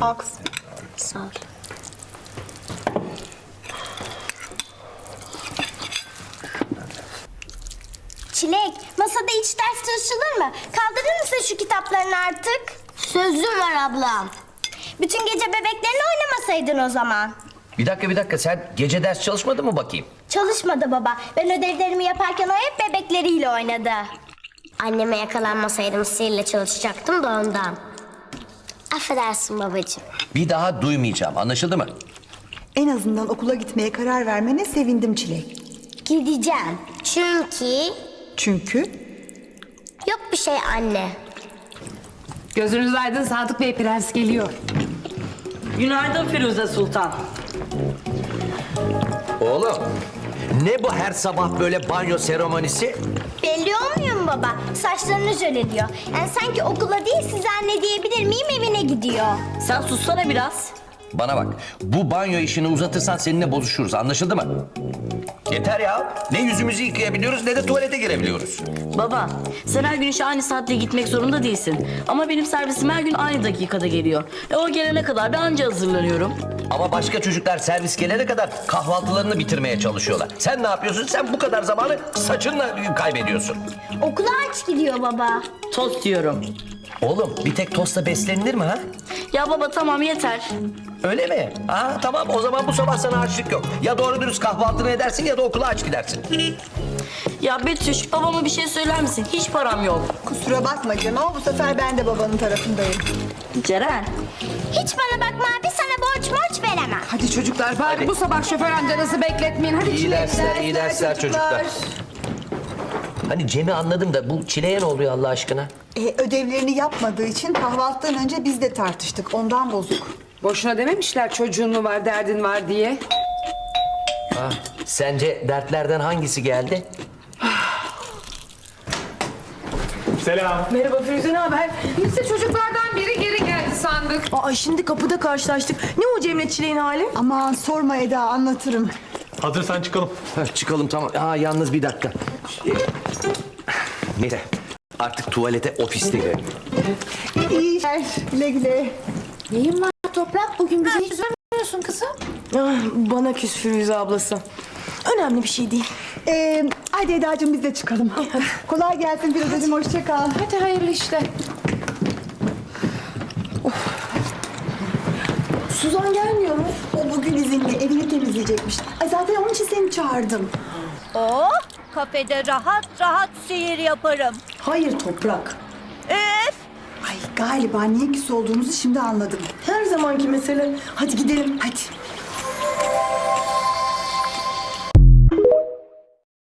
Kızım. Sağ ol. Çilek, masada hiç ders çalışılır mı? Kaldırır mısın şu kitaplarını artık? Sözüm var ablam. Bütün gece bebeklerini oynamasaydın o zaman. Bir dakika bir dakika sen gece ders çalışmadın mı bakayım? Çalışmadı baba. Ben ödevlerimi yaparken o hep bebekleriyle oynadı. Anneme yakalanmasaydım sihirle çalışacaktım da ondan. Affedersin babacığım. Bir daha duymayacağım anlaşıldı mı? En azından okula gitmeye karar vermene sevindim Çilek. Gideceğim. Çünkü Çünkü yok bir şey anne. Gözünüz aydın Sadık Bey prens geliyor. Günaydın Firuze Sultan. Oğlum ne bu her sabah böyle banyo seremonisi? Belli olmuyor mu baba? Saçlarını jöleliyor. Yani sanki okula değil size anne diyebilir miyim evine gidiyor. Sen sussana biraz. Bana bak bu banyo işini uzatırsan seninle bozuşuruz anlaşıldı mı? Yeter ya. Ne yüzümüzü yıkayabiliyoruz ne de tuvalete girebiliyoruz. Baba, sen her gün işe aynı saatte gitmek zorunda değilsin. Ama benim servisim her gün aynı dakikada geliyor. E o gelene kadar da anca hazırlanıyorum. Ama başka çocuklar servis gelene kadar kahvaltılarını bitirmeye çalışıyorlar. Sen ne yapıyorsun? Sen bu kadar zamanı saçınla kaybediyorsun. Okula aç gidiyor baba. Tost diyorum. Oğlum bir tek tostla beslenilir mi ha? Ya baba tamam yeter. Öyle mi? Aa tamam o zaman bu sabah sana açlık yok. Ya doğru dürüst kahvaltını edersin ya da okula aç gidersin. Ya Betüş babama bir şey söyler misin? Hiç param yok. kusura bakma canım ama bu sefer ben de babanın tarafındayım. Ceren. Hiç bana bakma abi sana borç borç veremem. Hadi çocuklar bari bu sabah şoför amcanızı bekletmeyin. Hadi İyi dersler, iyi dersler çocuklar. Hani Cem'i anladım da bu çileye ne oluyor Allah aşkına? E, ödevlerini yapmadığı için kahvaltıdan önce biz de tartıştık. Ondan bozuk. Boşuna dememişler çocuğun mu var derdin var diye. Ha, sence dertlerden hangisi geldi? Selam. Merhaba Firuze ne haber? Biz de çocuklardan biri geri geldi sandık. Aa şimdi kapıda karşılaştık. Ne o Cemre Çileğin hali? Aman sorma Eda anlatırım. Hazırsan çıkalım. Ha, çıkalım tamam. Aa yalnız bir dakika. Ee, Neyse artık tuvalete ofiste girelim. İyi işler. Güle güle. Neyin var Toprak? Bugün bize hiç vermiyorsun kızım. Ah, bana küs Firuze ablası. Önemli bir şey değil. E, hadi Eda'cığım biz de çıkalım. Kolay gelsin Firuzeciğim hoşça kal. Hadi hayırlı işler. Suzan gelmiyor mu? O bugün izinli evini temizleyecekmiş. Ay zaten onun için seni çağırdım. Oh, kafede rahat rahat seyir yaparım. Hayır Toprak. Öf! Ay galiba niye küs olduğumuzu şimdi anladım. Her zamanki mesele. Hadi gidelim. Hadi.